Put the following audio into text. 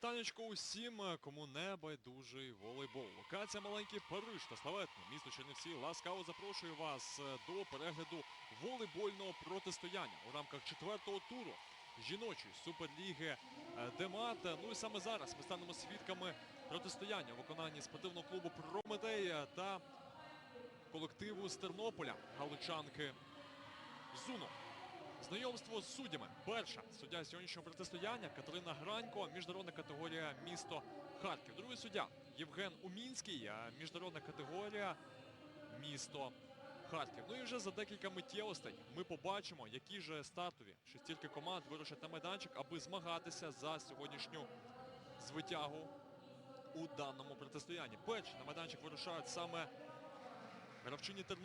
Вітанечко усім, е, кому не байдужий волейбол. Локація маленький Париж та славетне місто Чернівці ласкаво запрошує вас е, до перегляду волейбольного протистояння у рамках четвертого туру жіночої суперліги е, Демат. Ну і саме зараз ми станемо свідками протистояння у виконанні спортивного клубу Прометея та колективу з Тернополя галичанки Зуно. Знайомство з суддями. Перша суддя сьогоднішнього протистояння Катерина Гранько, міжнародна категорія місто Харків. Другий суддя Євген Умінський, міжнародна категорія місто Харків. Ну і вже за декілька миттєвостей ми побачимо, які же стартові шестірки команд вирушать на майданчик, аби змагатися за сьогоднішню звитягу у даному протистоянні. Перші на майданчик вирушають саме гравчині Тернопіль.